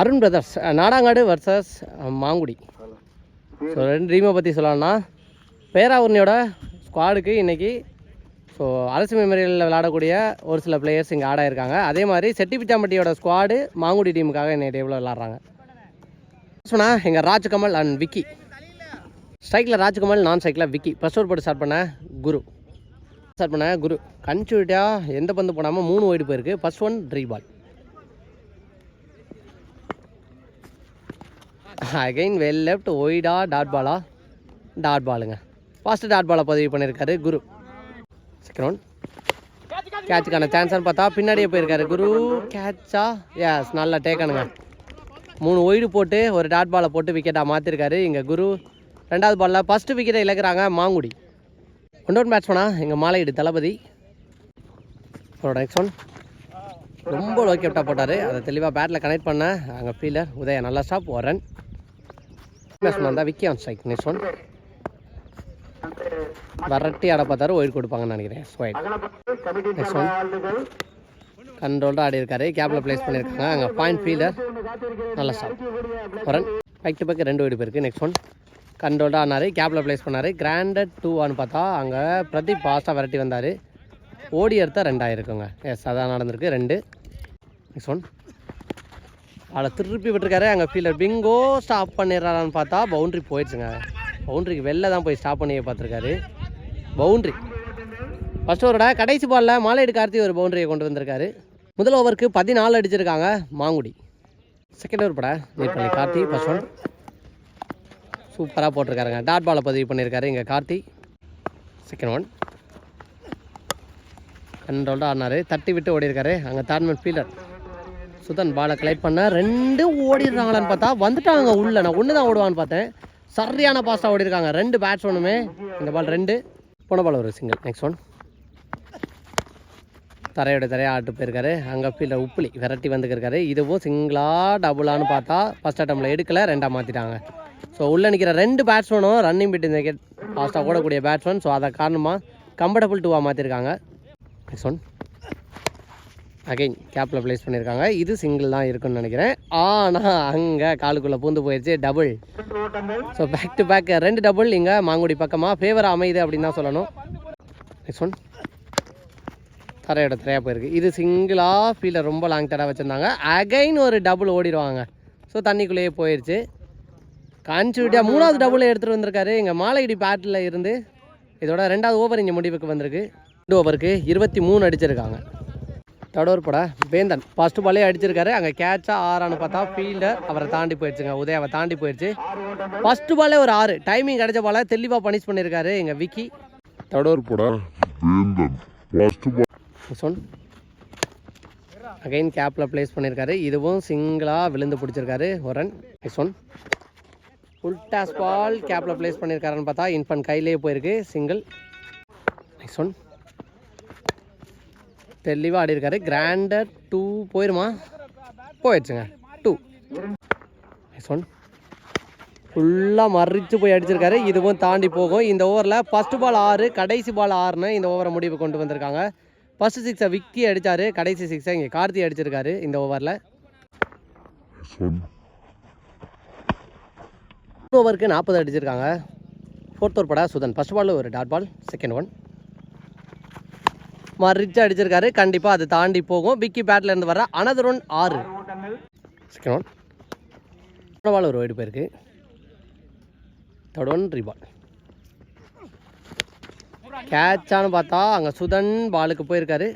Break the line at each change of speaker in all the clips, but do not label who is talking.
Arun brothers Nadangadu versus Mangudi. So ரெண்டு டீமை பற்றி சொல்லலாம்னா பேராவூர்னியோட ஸ்குவாடுக்கு இன்றைக்கி ஸோ அரசு மெமரியலில் விளாடக்கூடிய ஒரு சில பிளேயர்ஸ் இங்கே ஆட இருக்காங்க அதே மாதிரி செட்டிப்பிச்சாம்பட்டியோட ஸ்குவாடு மாங்குடி டீமுக்காக இன்னைக்கு டேபிள் விளாட்றாங்க சொன்னா எங்கள் ராஜ்கமல் அண்ட் விக்கி. ஸ்ட்ரைக்கில் ராஜ்கமல் நான் ஸ்ட்ரைக்கில் விக்கி. ஃபர்ஸ்ட் ஓவர் போட்டு ஸ்டார்ட் பண்ண குரு. ஸ்டார்ட் பண்ண குரு. கன்சூட்டியா எந்த பந்து போடாமல் மூணு ஒயிட் போயிருக்கு. First one three ball again well left ஒய்டா dot பாலா டாட் பாலுங்க ஃபர்ஸ்ட் டாட் பாலை பதிவு பண்ணியிருக்காரு குரு. செகண்ட் ஒன் கேட்சுக்கான சான்ஸ்னு பார்த்தா பின்னாடியே போயிருக்காரு குரு. கேட்சா எஸ் நல்லா டேக்கானுங்க மூணு ஒய்டு போட்டு ஒரு டாட் பாலை போட்டு விக்கெட்டாக மாற்றிருக்காரு இங்கே குரு. ரெண்டாவது பாலில் ஃபஸ்ட்டு விக்கெட்டை இழக்கிறாங்க மாங்குடி. ஒன் அவுட் பேட்ஸ்மேனா எங்கள் மாலையீடு தளபதி. அவரோட நெக்ஸ்ட் ஒன் ரொம்ப லோ போட்டார். அதை தெளிவாக பேட்டில் கனெக்ட் பண்ண அங்கே ஃபீலர் உதயா நல்லா ஸ்டாப் ஒரு ரன் பேட்ஸ்மேன் தான் Vicky on strike next one வரட்டி ஆட பார்த்தாரு ஒயிட் கொடுப்பாங்கன்னு நினைக்கிறேன் ஸ்வைட் நெக்ஸ்ட் ஒன் கண்ட்ரோல்டாக ஆடி இருக்காரு கேப்பில் ப்ளேஸ் பண்ணியிருக்காங்க. அங்கே பாயிண்ட் ஃபீல்டர் நல்லா ஸ்டாப் வரன். ரன் பேக் டு பேக் ரெண்டு ஒயிட் போயிருக்கு நெக்ஸ்ட் ஒன் கண்ட்ரோல்டாக ஆனார் கேப்பில் ப்ளேஸ் பண்ணார். கிராண்டட் டூவான்னு பார்த்தா அங்கே பிரதீப் பாஸ்டாக விரட்டி வந்தார். ஓடி எடுத்தால் ரெண்டாயிருக்குங்க. எஸ் அதான் நடந்திருக்கு ரெண்டு. நெக்ஸ்ட் ஒன் அதில் திருப்பி விட்டுருக்காரு. அங்கே ஃபீல்டர் பிங்கோ ஸ்டாப் பண்ணிடுறாரான்னு பார்த்தா பவுண்ட்ரி போயிடுச்சுங்க. பவுண்ட்ரிக்கு வெளில தான் போய் ஸ்டாப் பண்ணி பார்த்துருக்காரு. பவுண்ட்ரி ஃபஸ்ட் ஓவரோட கடைசி பாலில் மாலையீடு கார்த்தி ஒரு பவுண்டரியை கொண்டு வந்திருக்காரு. முதல் ஓவருக்கு பதினாலு அடிச்சிருக்காங்க மாங்குடி. செகண்ட் ஓவர் பட நீட் பண்ணி கார்த்தி ஃபஸ்ட் ஒன் சூப்பராக போட்டிருக்காருங்க. டாட் பாலை பதிவு பண்ணியிருக்காரு இங்கே கார்த்தி. செகண்ட் ஒன் கண்ட்ரோல்டாக ஆடினார் தட்டி விட்டு ஓடிருக்காரு அங்கே தார்மன் ஃபீல்டர் சுதன் பாலை கலெக்ட் பண்ண. ரெண்டு ஓடிடுறாங்களான்னு பார்த்தா வந்துட்டாங்க உள்ள. நான் ஒன்று தான் ஓடுவான்னு பார்த்தேன். சரியான பாஸ்டாக ஓடிருக்காங்க. ரெண்டு பேட்ஸ்மேனுமே இந்த பால் ரெண்டு. போன பால் ஒரு சிங்கிள் நெக்ஸ்ட் ஒன் தரையோட தரையாக ஆட்டு போயிருக்காரு. அங்கே ஃபீல்டர் உப்புளி விரட்டி வந்துருக்காரு இதுவும் சிங்கிளாக டபுளான்னு பார்த்தா ஃபஸ்ட் அட்டம்ல எடுக்கலை ரெண்டாக மாற்றிட்டாங்க ஸோ உள்ளே நிற்கிற ரெண்டு பேட்ஸ்மேனும் ரன்னிங் பிட் இந்த விக்கெட் ஃபாஸ்ட்டாக ஓடக்கூடிய பேட்ஸ்மேன் ஸோ அதை காரணமாக கம்ஃபர்டபுள் டூவாக மாற்றிருக்காங்க நெக்ஸ்ட் ஒன் அகைன் கேப்பில் ப்ளேஸ் பண்ணியிருக்காங்க இது சிங்கிள் தான் இருக்குன்னு நினைக்கிறேன். ஆனால் அங்கே காலுக்குள்ளே பூந்து போயிடுச்சு double so back to back ரெண்டு டபுள் இங்கே மாங்குடி பக்கமாக ஃபேவர் அமையுது அப்படின்னு தான் சொல்லணும். நெக்ஸ்ட் ஒன் தரையோட திரையாக போயிருக்கு. இது சிங்கிளாக ஃபீல்டர் ரொம்ப லாங் தடவை வச்சுருந்தாங்க. அகைன் ஒரு டபுள் ஓடிடுவாங்க. ஸோ தண்ணிக்குள்ளேயே போயிடுச்சு கான்ச்சுட்டியாக மூணாவது டபுள் எடுத்துகிட்டு வந்திருக்காரு. இங்கே மாலையடி பேட்டில் இருந்து இதோட ரெண்டாவது ஓவர் இங்கே முடிவுக்கு வந்திருக்கு. ரெண்டு ஓவருக்கு இருபத்தி மூணு அடிச்சிருக்காங்க. தடோர் பட. வேந்தன். ஃபர்ஸ்ட் பாலே அடிச்சிருக்காரு. அங்கே கேட்சா ஆறான்னு பார்த்தா ஃபீல்டர் அவரை தாண்டி போயிடுச்சுங்க. உதயாவை தாண்டி போயிடுச்சு. ஃபர்ஸ்ட் பாலே ஒரு ஆறு. டைமிங் கிடைச்ச பால தெளிவாக பனிஷ் பண்ணியிருக்காரு எங்கள் விக்கி.
தடோர் போட. வேந்தன். ஃபர்ஸ்ட்
சொன் அகைன் கேப்பில் ப்ளேஸ் பண்ணியிருக்காரு இதுவும் சிங்கிளாக விழுந்து பிடிச்சிருக்காரு. ஒரு run next one full toss ball கேப்பில் ப்ளேஸ் பண்ணியிருக்காருன்னு பார்த்தா இன்ஃபன் கையிலேயே போயிருக்கு. சிங்கிள் நெக்ஸ்ட் ஒன் தெளிவாக ஆடி இருக்காரு கிராண்டர் டூ போயிருமா? போயிடுச்சுங்க. டூ நெக்ஸ்ட் ஒன் ஃபுல்லாக மறித்து போய் அடிச்சிருக்காரு. இதுவும் தாண்டி போகும். இந்த ஓவரில் ஃபஸ்ட்டு பால் ஆறு கடைசி பால் ஆறுன்னு இந்த ஓவரை முடிவு கொண்டு வந்திருக்காங்க. ஃபஸ்ட்டு சிக்ஸை விக்கி அடித்தார் கடைசி சிக்ஸை இங்கே கார்த்தி அடிச்சிருக்காரு இந்த ஓவரில் ஓவருக்கு நாற்பது அடிச்சிருக்காங்க. ஃபோர்த் ஓவர் படா சுதன். ஃபஸ்ட் பால் ஒரு டாட் பால் செகண்ட் ஒன் மறிச்சு அடிச்சிருக்காரு. கண்டிப்பாக அது தாண்டி போகும். விக்கி பேட்டில் இருந்து வர அனதர் ஒன் ஆறு செகண்ட் ஒன் ஒரு வைடு போயிருக்கு. தேர்ட் ஒன் ரீபால் கேட்சான்னு பார்த்தா அங்கே சுதன் பாலுக்கு போயிருக்காரு.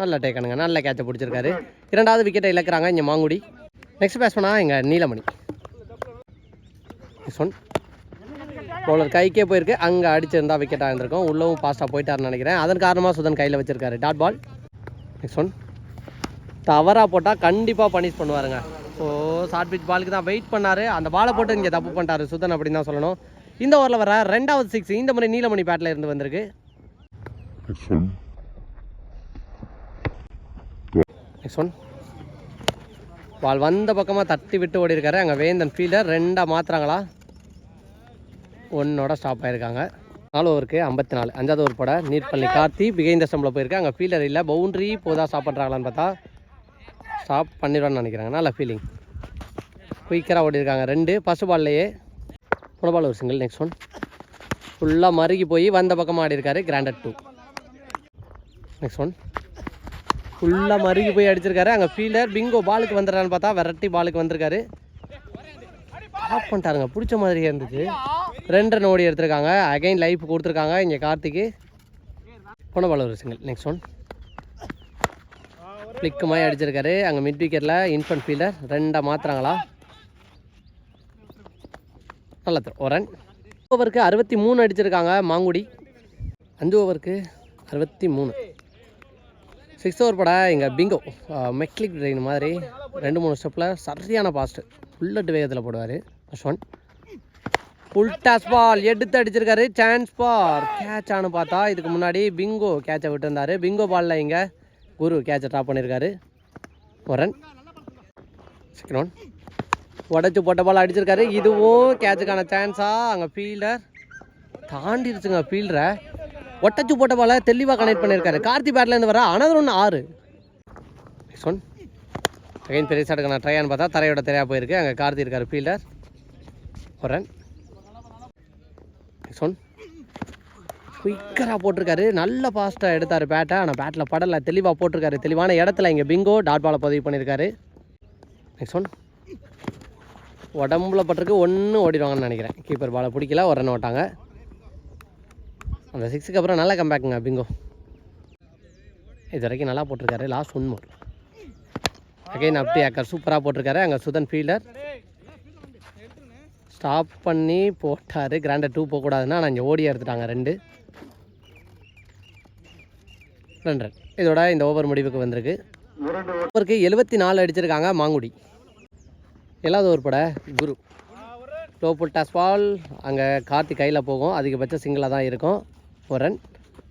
நல்ல டேக்கனுங்க நல்ல கேட்சை பிடிச்சிருக்காரு. இரண்டாவது விக்கெட்டை இழக்கிறாங்க இங்கே மாங்குடி. நெக்ஸ்ட் பேட்ஸ்மேனா எங்கள் நீலமணி. நெக்ஸ்ட் ஒன் பவுலர் கைக்கே போயிருக்கு. அங்கே அடிச்சிருந்தா விக்கெட்டாக இருந்திருக்கும் உள்ளவும் ஃபாஸ்ட்டாக போயிட்டாருன்னு நினைக்கிறேன். அதன் காரணமாக சுதன் கையில் வச்சிருக்காரு. டாட் பால் நெக்ஸ்ட் ஒன் தவறாக போட்டால் கண்டிப்பாக பனிஷ் பண்ணுவாருங்க. ஸோ ஷார்ட் பிச் பாலுக்கு தான் வெயிட் பண்ணார். அந்த பாலை போட்டு இங்கே தப்பு பண்ணிட்டாரு சுதன் அப்படின்னு தான் சொல்லணும். இந்த ஓவரில் வர ரெண்டாவது சிக்ஸ் இந்த முறை நீலமணி பேட்டில் இருந்து வந்திருக்கு. நெக்ஸ்ட் ஒன் பால் வந்த பக்கமாக தட்டி விட்டு ஓடி இருக்காரு அங்கே வேந்தன் ஃபீல்டர் ரெண்டாக மாற்றுறாங்களா ஒன்னோட ஸ்டாப் ஆயிருக்காங்க. நாலு ஓவருக்கு ஐம்பத்தி நாலு. அஞ்சாவது ஓவர் போட நீர்பள்ளி கார்த்தி பிகைந்த ஸ்டம்பில் போயிருக்கு. அங்கே ஃபீல்டர் இல்லை. பவுண்ட்ரி போதா ஸ்டாப் பண்ணுறாங்களான்னு பார்த்தா ஸ்டாப் பண்ணிடுவான்னு நினைக்கிறாங்க. நல்ல ஃபீலிங் குயிக்கராக ஓடிருக்காங்க ரெண்டு ஃபஸ்ட் பால்லையே போன பால் ஒரு சிங்கிள் நெக்ஸ்ட் ஒன் ஃபுல்லாக மருகி போய் வந்த பக்கம் ஆடிருக்காரு கிராண்டட் டூ நெக்ஸ்ட் ஒன் ஃபுல்லாக மருகி போய் அடிச்சிருக்காரு. அங்கே ஃபீல்டர் பிங்கோ பாலுக்கு வந்துடுறான்னு பார்த்தா வெரைட்டி பாலுக்கு வந்திருக்காரு. ஆஃப் பண்ணிட்டாருங்க. பிடிச்ச மாதிரியே இருந்துச்சு. ரெண்டு ரன் ஓடி எடுத்திருக்காங்க. அகைன் லைஃப் கொடுத்துருக்காங்க இங்கே கார்த்திக்கு. போன பால் ஒரு சிங்கிள் நெக்ஸ்ட் ஒன் ஃப்ளிக்கு மாதிரி அடிச்சிருக்காரு. அங்கே மிட் விக்கெட்டில் இன்ஃபன்ட் ஃபீல்டர் ரெண்டாக மாற்றுறாங்களா நல்ல ஒரு ரன் ஓவருக்கு அறுபத்தி மூணு அடிச்சிருக்காங்க மாங்குடி. அஞ்சு ஓவருக்கு அறுபத்தி மூணு. சிக்ஸ் ஓவர் பட இங்கே பிங்கோ மெக்லிக் ட்ரெயின் மாதிரி. ரெண்டு மூணு ஸ்டெப்பில் சரியான பாஸ்ட்டு ஃபுல்லட் வேகத்தில் போடுவார். Ashwin one full toss ball எடுத்து அடிச்சிருக்காரு. சான்ஸ் பார் கேட்ச் ஆனு பார்த்தா இதுக்கு முன்னாடி பிங்கோ கேட்சை விட்டுருந்தாரு. பிங்கோ பாலில் இங்கே குரு கேட்சை ட்ராப் பண்ணியிருக்காரு ஒரன் ரன் செகண்ட் ஒன் உடச்சி போட்ட பால் அடிச்சிருக்காரு. இதுவும் கேட்சுக்கான சான்ஸா அங்கே ஃபீல்டர் தாண்டிடுச்சுங்க ஃபீல்டரை ஒட்டச்சு போட்ட பால தெளிவாக கனெக்ட் பண்ணியிருக்காரு கார்த்தி பேட்லேருந்து வர அனதர் ஒன்று ஆறு. நெக்ஸ்ட் ஒன் அகைன் பெரிய ஷாட்டுக்கு ட்ரையான்னு பார்த்தா தரையோட தெரியா போயிருக்கு. அங்கே கார்த்தி இருக்கார் ஃபீல்டர் ஒரு ரன் நெக்ஸ்ட் ஒன் குயிக்கராக போட்டிருக்காரு. நல்ல ஃபாஸ்ட்டாக எடுத்தார் பேட்டை ஆனால் பேட்டில் படலை. தெளிவாக போட்டிருக்காரு. தெளிவான இடத்துல இங்கே பிங்கோ டாட் பாலை பதிவு பண்ணியிருக்காரு நெக்ஸ்ட் ஒன் உடம்புல பட்டிருக்கு. ஒன்று ஓடிடுவாங்கன்னு நினைக்கிறேன். கீப்பர் பாலை பிடிக்கல. ஒரு ரன் ஓட்டாங்க. அந்த சிக்ஸுக்கு அப்புறம் நல்லா கம்பேக்குங்க பிங்கோ இது வரைக்கும் நல்லா போட்டிருக்காரு. லாஸ்ட் ஒன் மோர் அகைன் அப்படி அக்கர் சூப்பராக போட்டிருக்காரு. அங்கே சுதன் ஃபீல்டர் ஸ்டாப் பண்ணி போட்டார். கிராண்டர் டூ போகக்கூடாதுன்னா நான் இங்கே ஓடி எடுத்துட்டாங்க ரெண்டு. ரெண்டு ரன் இதோட இந்த ஓவர் முடிவுக்கு வந்திருக்கு. ஓவருக்கு எழுபத்தி நாலு அடிச்சிருக்காங்க மாங்குடி. எல்லாவது ஓவர் பட குரு. லோ புல் டாஸ் பால் அங்கே கார்த்தி கையில் போகும். அதிகபட்சம் சிங்கிளாக தான் இருக்கும். ஒரு ரன்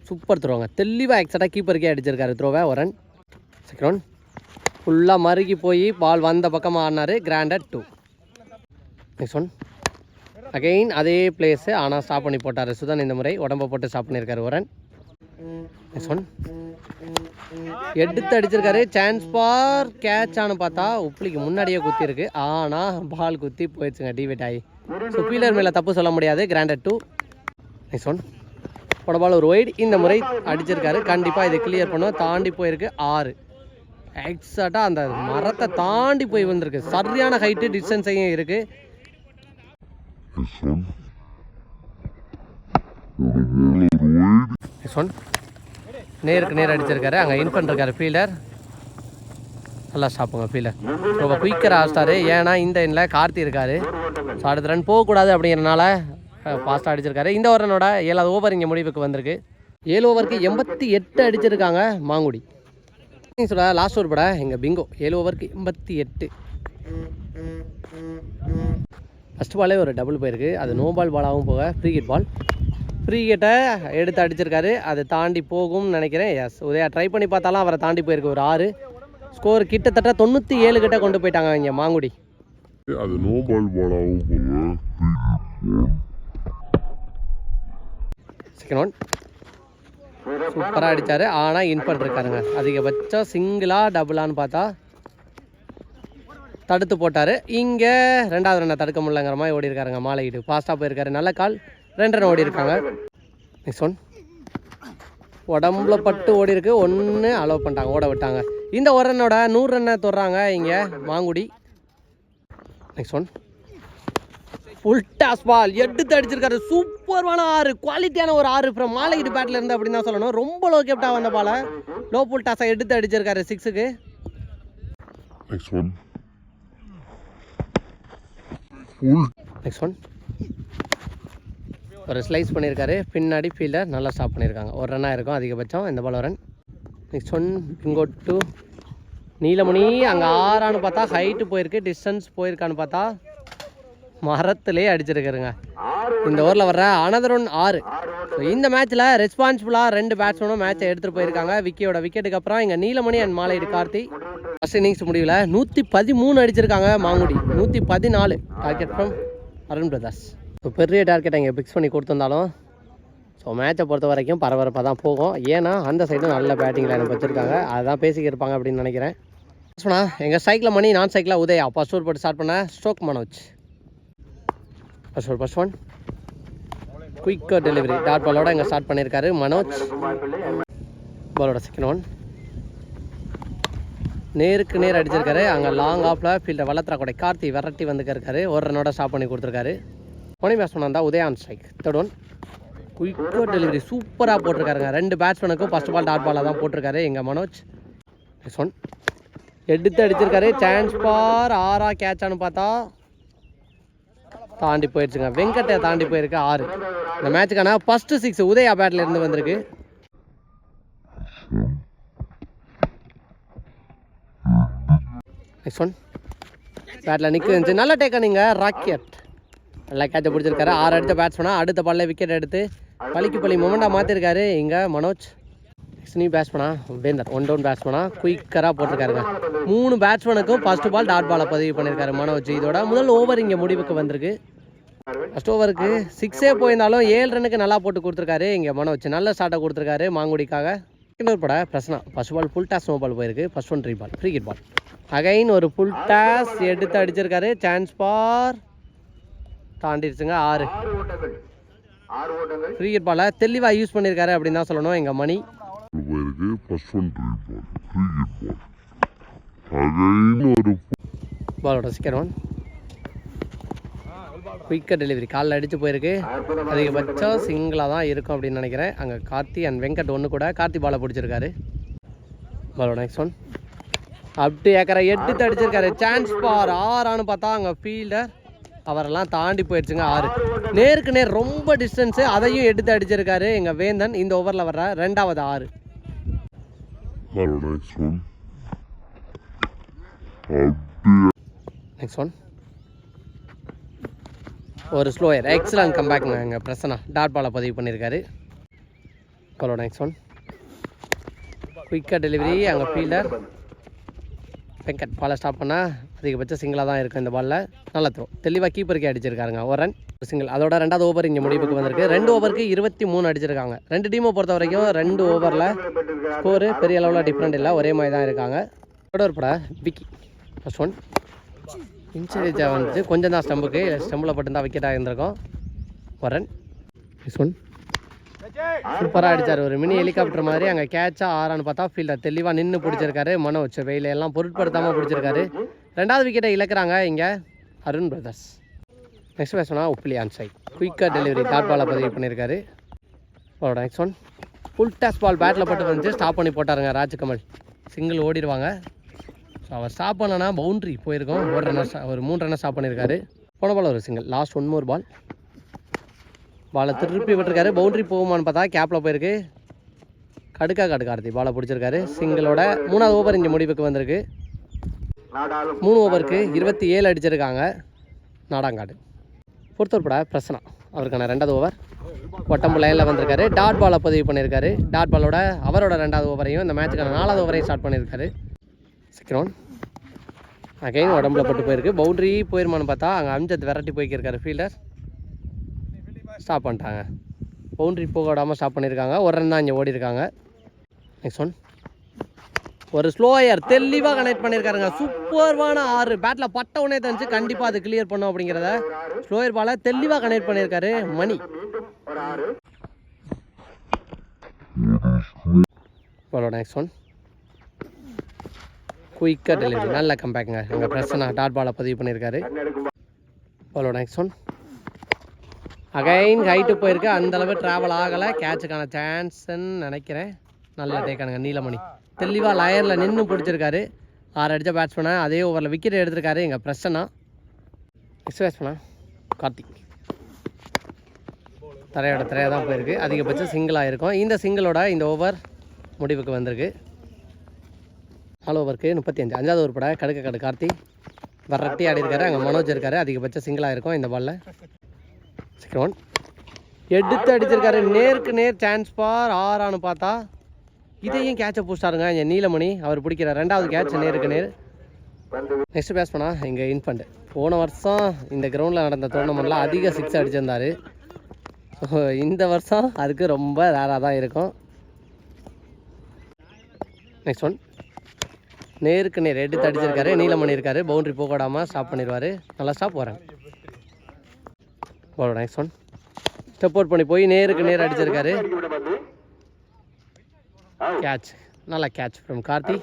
சூப்பர் த்ரோங்க தெளிவாக எக்ஸட்டாக கீப்பருக்கே அடிச்சிருக்காரு த்ரோவை ஒரு ரன் செகண்ட் ஃபுல்லாக மறுகி போய் பால் வந்த பக்கமாக ஆடினார் granted two next one again அதே பிளேஸு ஆனால் ஸ்டாப் பண்ணி போட்டார். சுதன் இந்த முறை உடம்ப போட்டு ஸ்டாப் பண்ணியிருக்காரு ஒரு நெக்ஸ்ட் ஒன் எடுத்து அடிச்சிருக்காரு. சான்ஸ் பார் கேட்ச் ஆனு பார்த்தா உப்ளிக்கு முன்னாடியே குத்தி இருக்கு ஆனால் பால் குத்தி போயிடுச்சுங்க டிவேட் ஆகி ஸோ ஃபீலர் மேலே தப்பு சொல்ல முடியாது. கிராண்டட் டூ நெக்ஸ்ட் ஒன் போட பால் ஒரு ஒயிட் இந்த முறை அடிச்சிருக்காரு. கண்டிப்பாக இதை கிளியர் பண்ணுவோம் தாண்டி போயிருக்கு ஆறு. எக்ஸாக்டாக அந்த மரத்தை தாண்டி போய் வந்திருக்கு சரியான ஹைட்டு டிஸ்டன்ஸையும் இருக்குது
This one. This
one. One நேருக்கு நேர் அடிச்சிருக்காரு. அங்கே இன் பண்ணிருக்காரு ஃபீல்டர் நல்லா ஸ்டாப்புங்க ஃபீல்டர் ரொம்ப குயிக்கராக ஆஸ்டாரு ஏன்னா இந்த எண்ணில் கார்த்தி இருக்காரு. ஸோ அடுத்த ரன் போகக்கூடாது அப்படிங்கிறனால ஃபாஸ்ட்டாக அடிச்சிருக்காரு. இந்த ஓரனோட ஏழாவது ஓவர் இங்கே முடிவுக்கு வந்திருக்கு. ஏழு ஓவருக்கு எண்பத்தி எட்டு அடிச்சிருக்காங்க மாங்குடி. சொல்ல லாஸ்ட் ஓவர் பட எங்கள் பிங்கோ ஏழு ஓவருக்கு எண்பத்தி எட்டு. ஃபஸ்ட் பாலே ஒரு டபுள் போயிருக்கு அது நோ பால் பாலாகவும் போக ஃப்ரீ ஹிட் பால் ஃப்ரீ ஹிட்டை எடுத்து அடிச்சிருக்காரு. அது தாண்டி போகும்னு நினைக்கிறேன். எஸ் உதயா ட்ரை பண்ணி பார்த்தாலும் அவரை தாண்டி போயிருக்கு ஒரு ஆறு. ஸ்கோர் கிட்டத்தட்ட தொண்ணூற்றி ஏழு கிட்ட கொண்டு போயிட்டாங்க இங்கே மாங்குடி.
அது நோ பால் பாலாகவும் போக
செகண்ட் ஒன் சூப்பராக அடித்தார் ஆனால் இன் பண்ணிருக்காருங்க அதிகபட்சம் சிங்கிளா டபுளான்னு பார்த்தா தடுத்து போட்டார். இங்கே ரெண்டாவது ரன்னை தடுக்க முடியலங்கிற மாதிரி ஓடி இருக்காருங்க மாலையீடு. ஃபாஸ்ட்டாக போயிருக்காரு. நல்ல கால். ரெண்டு ரன் ஓடி இருக்காங்க. நெக்ஸ்ட் ஒன் உடம்புல பட்டு ஓடி இருக்கு. ஒன்று அலோவ் பண்ணிட்டாங்க. ஓட விட்டாங்க. இந்த ஒரு ரன்னோட நூறு ரன்னை தொடுறாங்க இங்கே Mangudi. Next one full toss ball எடுத்து அடிச்சிருக்காரு. சூப்பர்வான ஆறு. குவாலிட்டியான ஒரு ஆறு ஃப்ரம் மாலையீடு பேட்டில் இருந்து அப்படின்னு தான் சொல்லணும். ரொம்ப லோ கேப்டாக வந்த பாலை லோ ஃபுல் டாஸை எடுத்து அடிச்சிருக்காரு சிக்ஸுக்கு
next one full
next one ஒரு ஸ்லைஸ் பண்ணியிருக்காரு பின்னாடி ஃபீல்டர் நல்லா ஸ்டாப் பண்ணியிருக்காங்க ஒரு ரன்னாக இருக்கும். அதிகபட்சம் இந்த ball run next one Bingo to Neelamani அங்கே ஆறான்னு பார்த்தா ஹைட்டு போயிருக்கு. டிஸ்டன்ஸ் போயிருக்கான்னு பார்த்தா மரத்துலேயே அடிச்சிருக்காருங்க. இந்த ஓவரில் வர்ற அனதர் ஒன் ஆறு. ஸோ இந்த மேட்ச்சில் ரெஸ்பான்சிபிளாக ரெண்டு பேட்ஸ்மேனும் மேட்சை எடுத்துகிட்டு போயிருக்காங்க. விக்கியோட விக்கெட்டுக்கு அப்புறம் இங்கே நீலமணி அண்ட் மாலையீடு கார்த்தி. ஃபர்ஸ்ட் இன்னிங்ஸ் முடிவில் நூற்றி பதிமூணு அடிச்சிருக்காங்க மாங்குடி. நூற்றி பதினாலு. டார்கெட் ஃப்ரம் அருண் பிரதாஸ் இப்போ பெரிய டார்கெட் இங்கே ஃபிக்ஸ் பண்ணி கொடுத்துருந்தாலும் ஸோ மேட்சை பொறுத்த வரைக்கும் பரபரப்பாக தான் போகும். ஏன்னா அந்த சைடும் நல்ல பேட்டிங் லைனப் வச்சுருக்காங்க. அதுதான் பேசிக்கிருப்பாங்க அப்படின்னு நினைக்கிறேன். சொன்னா எங்கள் சைக்கிளில் மணி நான் சைக்கிளில் உதயா. அப்போ ஓவர் போட்டு ஸ்டார்ட் பண்ண stroke Manoj first over first one quicker delivery dot பாலோட இங்கே ஸ்டார்ட் பண்ணியிருக்காரு மனோஜ் பாலோட செகண்ட் ஒன் நேருக்கு நேர் அடிச்சிருக்காரு. அங்கே லாங் ஆஃபில் ஃபீல்டர் வளர்த்துறா கார்த்தி விரட்டி வந்துருக்காரு ஒரு ரனோட ஸ்டாப் பண்ணி கொடுத்துருக்காரு. போனி பேட்ஸ்மேன் வந்தால் Udhayan strike third one quicker delivery சூப்பராக போட்டிருக்காருங்க. ரெண்டு பேட்ஸ்மேனுக்கும் ஃபர்ஸ்ட் பால் டாட் பாலாக தான் போட்டிருக்காரு எங்கள் மனோஜ். நெக்ஸ்ட் ஒன் எடுத்து அடிச்சிருக்காரு. சான்ஸ் பார். ஆறா கேட்சான்னு பார்த்தா தாண்டி போயிடுச்சுங்க. வெங்கட்டை தாண்டி போயிருக்கு ஆறு. இந்த மேட்சுக்கான ஃபஸ்ட்டு சிக்ஸ் உதயா பேட்ல இருந்து வந்திருக்கு. நெக்ஸ்ட் ஒன் பேட்டில் நிற்குது இருந்துச்சு நல்ல டேக்கா நீங்கள் ராக்கெட் நல்லா கேட்சை பிடிச்சிருக்காரு. ஆறு அடுத்த பேட்ஸ்மேனா அடுத்த பால்ல விக்கெட் எடுத்து பழிக்கு பழி மொமெண்டாக மாற்றிருக்காரு இங்கே மனோஜ். நெக்ஸ்ட் நீ பேட்ஸ்மேனா வேந்தர் ஒன் டவுன் பேட்ஸ்மேனா குயிக்கராக போட்டிருக்காருங்க. மூணு பேட்ஸ்மேனுக்கும் ஃபர்ஸ்ட் பால் டாட் பாலை பதிவு பண்ணியிருக்காரு மனோஜ். இதோட முதல் ஓவர் இங்கே முடிவுக்கு வந்திருக்கு. ஃபர்ஸ்ட் ஓவருக்கு சிக்ஸே போயிருந்தாலும் ஏழு ரன்னுக்கு நல்லா போட்டு கொடுத்துருக்காரு இங்கே மனோஜ். நல்ல ஸ்டார்ட்டை கொடுத்துருக்காரு மாங்குடிக்காக. இன்னொரு பட பிரச்சனை first ball full toss no ball போயிருக்கு first one three ball cricket ball again ஒரு ஃபுல் டாஸ் எடுத்து அடிச்சிருக்காரு. சான்ஸ் பார். தாண்டிடுச்சுங்க ஆறு. ஃப்ரீ கிட் பாலை தெளிவாக யூஸ் பண்ணியிருக்காரு அப்படின்னு தான் சொல்லணும் எங்கள் மணி.
கிரிக்கெட்
பாலோட செகண்ட் ஒன் குயிக்கர் டெலிவரி காலில் அடித்து போயிருக்கு. அதிகபட்சம் சிங்கிளாக தான் இருக்கும் அப்படின்னு நினைக்கிறேன். அங்கே கார்த்தி அண்ட் வெங்கட் ஒன்று கூட. கார்த்தி பாலை பிடிச்சிருக்காரு. பாலோட நெக்ஸ்ட் ஒன் அப்படி ஏக்கரை எடுத்து அடிச்சிருக்காரு சான்ஸ் பார் ஆறான்னு பார்த்தா அங்கே ஃபீல்டர் அவரெல்லாம் தாண்டி போயிடுச்சுங்க ஆறு. நேருக்கு நேர் ரொம்ப டிஸ்டன்ஸு அதையும் எடுத்து அடிச்சிருக்காரு எங்கள் வேந்தன். இந்த ஓவரில் வர்ற ரெண்டாவது ஆறு.
நெக்ஸ்ட் ஒன்
ஒரு ஸ்லோயர் எக்ஸலண்ட் கம்பேக்ங்க எங்கள் பிரசனா டாட் பாலை பதிவு பண்ணியிருக்காரு பாலோட நெக்ஸ்ட் ஒன் குயிக்காக டெலிவரி அங்கே ஃபீல்டர் வெங்கட் பாலை ஸ்டாப் பண்ணால் அதிகபட்ச சிங்கிளாக தான் இருக்கும் இந்த பாலில் நல்லா த்ரோ தெளிவாக கீப்பருக்கே அடிச்சிருக்காருங்க ஒரு ரன் சிங்கிள் அதோட ரெண்டாவது ஓவர் இங்கே முடிவுக்கு வந்திருக்கு. ரெண்டு ஓவருக்கு இருபத்தி மூணு அடிச்சிருக்காங்க. ரெண்டு டீமை பொறுத்த வரைக்கும் ரெண்டு ஓவரில் ஸ்கோரு பெரிய அளவில் டிஃப்ரெண்ட் இல்லை. ஒரே மாதிரி தான் இருக்காங்க. ஒரு பட விக்கி ஃபஸ்ட் ஒன் இன்சூரேஜா வந்துச்சு. கொஞ்சம் தான் ஸ்டம்புக்கு ஸ்டம்பில் பட்டு விக்கெட்டாக இருந்திருக்கும் வரன் ஃபஸ்ட் ஒன் சூப்பராக அடித்தார் ஒரு மினி ஹெலிகாப்டர் மாதிரி அங்கே கேட்சாக ஆறான்னு பார்த்தா ஃபீல்டர் தெளிவாக நின்று பிடிச்சிருக்காரு. மனோஜ் வெயில் எல்லாம் பொருட்படுத்தாமல் பிடிச்சிருக்காரு. ரெண்டாவது விக்கெட்டை இழக்கிறாங்க இங்கே அருண் பிரதர்ஸ் நெக்ஸ்ட் பேசணும்னா உப்ளி ஆன் சைட் குயிக்காக டெலிவரி டாட் பாலை பதிவு பண்ணியிருக்காரு அவரோட next one full toss ball battle பட்டு வந்து ஸ்டாப் பண்ணி போட்டாருங்க ராஜ்கமல். சிங்கிள் ஓடிடுவாங்க. ஸோ அவர் ஸ்டாப் பண்ணனா பவுண்ட்ரி போயிருக்கோம். ஒரு ரன்னர் ஒரு மூணு ரன்னர் ஸ்டாப் பண்ணியிருக்காரு போன பால் ஒரு single last one more ball பாலை திருப்பி விட்டுருக்காரு. பவுண்ட்ரி போகுமான்னு பார்த்தா கேப்பில் போயிருக்கு. கடுக்கா காடு கார்த்தி பாலை பிடிச்சிருக்காரு. சிங்கிளோட மூணாவது ஓவர் இங்கே முடிவுக்கு வந்திருக்கு. மூணு ஓவருக்கு இருபத்தி ஏழு அடிச்சிருக்காங்க. நாடாங்காடு. பொறுத்தவர்பட பிரசனா அவருக்கான ரெண்டாவது ஓவர் ஒட்டம்பு லைனில் வந்திருக்காரு. டாட் பாலை பதிவு பண்ணியிருக்காரு. டாட் பாலோட அவரோட ரெண்டாவது ஓவரையும் இந்த மேட்சுக்கான நாலாவது ஓவரையும் ஸ்டார்ட் பண்ணியிருக்காரு. செகண்ட் ஒன் அகைன் உடம்புல பட்டு போயிருக்கு. பவுண்ட்ரி போயிருமான்னு பார்த்தா அங்கே அம்ஜத் விரட்டி போய்க்கிருக்காரு ஃபீல்டர் ஸ்டாப் பண்ணிட்டாங்க. பவுண்ட்ரி போக விடாமல் ஸ்டாப் பண்ணியிருக்காங்க ஒரு ரன் தான் இங்கே ஓடிருக்காங்க. நெக்ஸ்ட் ஒன் ஒரு ஸ்லோயர் தெளிவாக கனெக்ட் பண்ணியிருக்காருங்க சூப்பர்வான ஆறு. பேட்டில் பட்ட உடனே தெரிஞ்சு கண்டிப்பாக அது கிளியர் பண்ணும் அப்படிங்கிறத ஸ்லோயர் பாலை தெளிவாக கனெக்ட் பண்ணியிருக்காரு மணி. பாலோட நெக்ஸ்ட் ஒன் குயிக்காக டெலிவரி நல்ல கம்பேக்குங்க எங்கள் பிரச்சனை டாட் பாலை பதிவு பண்ணியிருக்காரு பாலோட நெக்ஸ்ட் ஒன் அகைன் ஹைட்டு போயிருக்கு. அந்த அளவு ட்ராவல் ஆகலை. கேட்சுக்கான சான்ஸ்ன்னு நினைக்கிறேன். நல்ல டேக்கானுங்க நீலமணி. தெளிவாக லயரில் நின்று பிடிச்சிருக்காரு. ஆறு அடித்த பேட்ஸ்மேனை அதே ஓவரில் விக்கெட் எடுத்திருக்காரு. எங்கள் பிரச்சனை நெக்ஸ்ட் பேட்ஸ்மேனா கார்த்திக். தரையோட தரையாக தான் போயிருக்கு. அதிகபட்சம் சிங்கிளாக இருக்கும் இந்த சிங்கிளோட இந்த ஓவர் முடிவுக்கு வந்திருக்கு. நாலு ஓவருக்கு முப்பத்தி அஞ்சு. அஞ்சாவது ஓவர் பட கடுக்க கடு. கார்த்தி வரட்டி ஆடி இருக்காரு அங்கே மனோஜ் இருக்காரு. அதிகபட்சம் சிங்கிளாக இருக்கும் இந்த பாலில் செகண்ட் ஒன் எடுத்து அடிச்சிருக்காரு. நேருக்கு நேர் சான்ஸ் பார். ஆறான்னு பார்த்தா இதையும் கேட்சை பிடிச்சாருங்க இங்கே நீலமணி அவர் பிடிக்கிற ரெண்டாவது கேட்ச் நேருக்கு நேர். நெக்ஸ்ட் பேஸ் பண்ணா இங்கே இன்ஃபண்ட் போன வருஷம் இந்த கிரவுண்டில் நடந்த டோர்னமெண்ட்டில் அதிக சிக்ஸ் அடிச்சிருந்தாரு. இந்த வருஷம் அதுக்கு ரொம்ப ரேராக தான் இருக்கும். நெக்ஸ்ட் ஒன் நேருக்கு நேர் எடுத்து அடிச்சிருக்காரு. நீளம் பண்ணியிருக்காரு பவுண்டரி போகாடாமல் ஸ்டாப் பண்ணிடுவார் நல்லா ஸ்டாப் வரேன் போட நெக்ஸ்ட் ஒன் ஸ்டெப் அவுட் பண்ணி போய் நேருக்கு நேர் அடிச்சிருக்காரு. கேட்ச் நல்ல கேட்ச் ஃப்ரம் கார்த்தி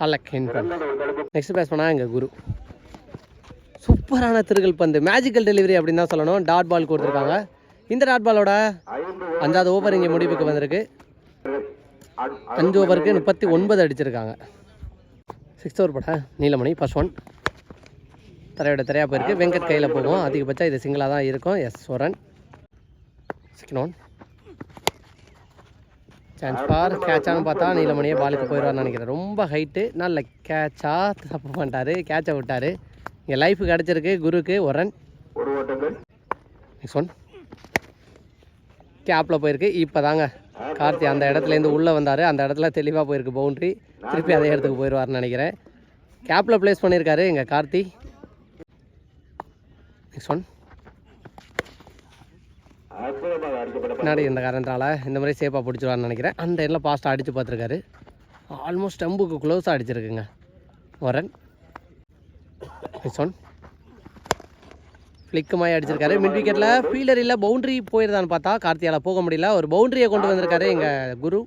ஹலக் இன் நெக்ஸ்ட் பேஸ் பண்ணால் எங்கள் குரு. சூப்பரான திருகல் பந்து. மேஜிக்கல் டெலிவரி அப்படின்னு தான் சொல்லணும். டாட் பால் கொடுத்துருக்காங்க. இந்த டாட் பாலோட அஞ்சாவது ஓவர் இங்கே முடிவுக்கு வந்திருக்கு. அஞ்சு ஓவருக்கு முப்பத்தி ஒன்பது அடிச்சிருக்காங்க. சிக்ஸ்த் ஓவர் பட நீலமணி ஃபர்ஸ்ட் ஒன் தரையோட தரையாக போயிருக்கு. வெங்கட் கையில் போகும் அதிகபட்சம் இது சிங்கிளாக தான் இருக்கும். எஸ் சோரன். செகண்ட் ஒன் சான்ஸ் பார் கேட்சான்னு பார்த்தா நீலமணியே பாலுக்கு போயிடுவார்னு நினைக்கிறேன். ரொம்ப ஹைட்டு நல்ல கேட்சா தப்பு பண்ணிட்டாரு. கேட்சை விட்டாரு. இங்கே லைஃப் கிடச்சிருக்கு. குருக்கு ஒரு ரன் நெக்ஸ்ட் ஒன் கேப்பில் போயிருக்கு. இப்போ தாங்க கார்த்தி அந்த இடத்துலேருந்து உள்ளே வந்தார். அந்த இடத்துல தெளிவாக போயிருக்கு பவுண்ட்ரி திருப்பி அதே இடத்துக்கு போயிடுவார்னு நினைக்கிறேன். கேப்பில் ப்ளேஸ் பண்ணியிருக்காரு எங்கள் கார்த்தி. நெக்ஸ்ட் ஒன் பின்னாடி இந்த காரணத்தால் இந்த மாதிரி சேஃபாக பிடிச்சிருவார்னு நினைக்கிறேன். அந்த இடத்துல பாஸ்ட்டாக அடித்து பார்த்துருக்காரு. ஆல்மோஸ்ட் ஸ்டம்புக்கு க்ளோஸாக அடிச்சிருக்குங்க. வரன் நெக்ஸ்ட் ஒன் ஃப்ளிக்குமாய் அடிச்சிருக்காரு. மிட் விக்கெட்டில் ஃபீல்டர் இல்லை பவுண்டரி போயிருந்தான்னு பார்த்தா கார்த்தியால் போக முடியல. ஒரு பவுண்டரியை கொண்டு வந்திருக்காரு எங்கள் குரு.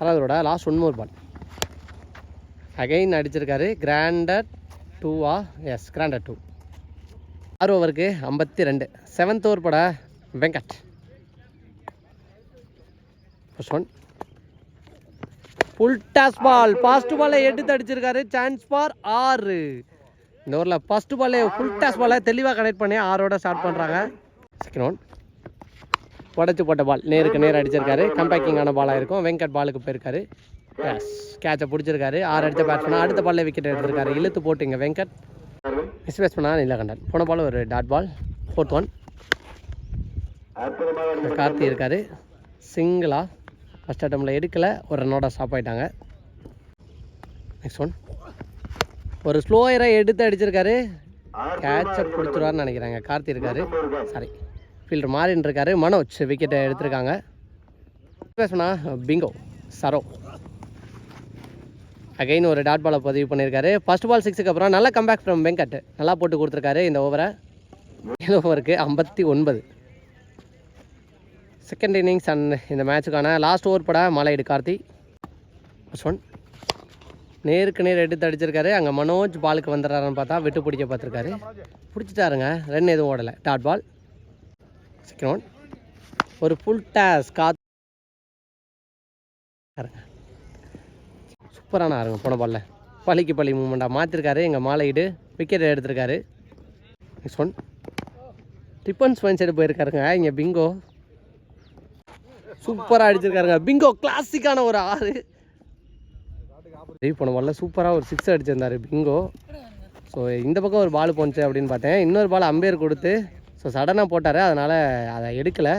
அதாவதோட last one more ball again அடிச்சிருக்காரு. கிராண்டட் டூவா எஸ் கிராண்டட் டூ ஆறு ஓவருக்கு ஐம்பத்தி ரெண்டு. செவன்த் ஓவர் பட Venkat. First one full toss ball fast பாலை எடுத்து அடிச்சிருக்காரு. சான்ஸ் ஃபார் ஆறு. இந்த ஓவரில் ஃபஸ்ட்டு பாலே ஃபுல் டாஸ் பாலை தெளிவாக கனெக்ட் பண்ணி ஆறோட ஸ்டார்ட் பண்ணுறாங்க செகண்ட் ஒன் உடச்சி போட்ட பால் நேருக்கு நேர் அடிச்சிருக்காரு. கம்பேக்கிங்கான பாலாக இருக்கும். வெங்கட் பாலுக்கு போயிருக்காரு. எஸ் கேட்சை பிடிச்சிருக்காரு. ஆறு அடித்த பேட்ஸ்மேன் அடுத்த பாலில் விக்கெட் எடுத்திருக்காரு. இழுத்து போட்டுங்க வெங்கட். மிஸ் பேட்ஸ்மேனா நீலகண்டன் போன பால் ஒரு dot ball fourth one Karthi இருக்கார். சிங்கிளாக ஃபஸ்ட் அட்டம்பில் எடுக்கலை ஒரு ரன்னோட ஸ்டாப் ஆயிட்டாங்க. நெக்ஸ்ட் ஒன் ஒரு ஸ்லோயராக எடுத்து அடிச்சிருக்காரு. கேட்சை கொடுத்துருவார்னு நினைக்கிறாங்க. கார்த்தி இருக்காரு. சாரி ஃபீல்டர் மாறின்னு இருக்காரு. மனோஜ் விக்கெட்டை எடுத்திருக்காங்க. பேசுனா பிங்கோ சரோ. அகைன் ஒரு டாட் பாலை பதிவு பண்ணியிருக்காரு. ஃபர்ஸ்ட் பால் சிக்ஸுக்கு அப்புறம் நல்லா கம்பேக் ஃப்ரம் வெங்கட் நல்லா போட்டு கொடுத்துருக்காரு இந்த ஓவரை ஏழு ஓவருக்கு ஐம்பத்தி ஒன்பது. செகண்ட் இன்னிங்ஸ் அண்ட் இந்த மேட்சுக்கான லாஸ்ட் ஓவர் பட மலையிடு கார்த்தி. ஃபர்ஸ்ட் ஒன் நேருக்கு நேர் எடுத்து அடிச்சிருக்காரு. அங்கே மனோஜ் பாலுக்கு வந்துடுறாருன்னு பார்த்தா விட்டு பிடிக்க பார்த்துருக்காரு. பிடிச்சிட்டாருங்க. ரன் எதுவும் ஓடலை. டாட் பால் செகண்ட் ஒன் ஒரு ஃபுல் டாஸ் காத்து சூப்பரான ஆறுங்க போன பாலில் பள்ளிக்கு பள்ளி மூமெண்ட்டாக மாற்றிருக்காரு எங்கள் மாலையீடு விக்கெட் எடுத்திருக்காரு. நெக்ஸ்ட் ஒன் டிஃபன் ஸ்பைன் சைடு போயிருக்காருங்க. இங்கே பிங்கோ. சூப்பராக அடிச்சிருக்காருங்க. பிங்கோ கிளாசிக்கான ஒரு ஆறு. போன பாலில் சூப்பராக ஒரு சிக்ஸ் அடிச்சிருந்தாரு பிங்கோ. ஸோ இந்த பக்கம் ஒரு பால் போணுச்சு அப்படின்னு பார்த்தேன். இன்னொரு பால் அம்பேர் கொடுத்து ஸோ சடனாக போட்டார். அதனால் அதை எடுக்கலை.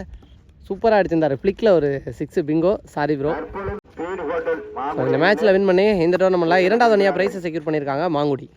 சூப்பராக அடிச்சிருந்தாரு. ஃப்ளிக்கில் ஒரு சிக்ஸு பிங்கோ. சாரி ப்ரோ இந்த மேட்ச்சில் வின் பண்ணி இந்த டோர்னமெண்ட்டில் இரண்டாவது அணியாக ப்ரைஸை செக்யூர் பண்ணியிருக்காங்க மாங்குடி.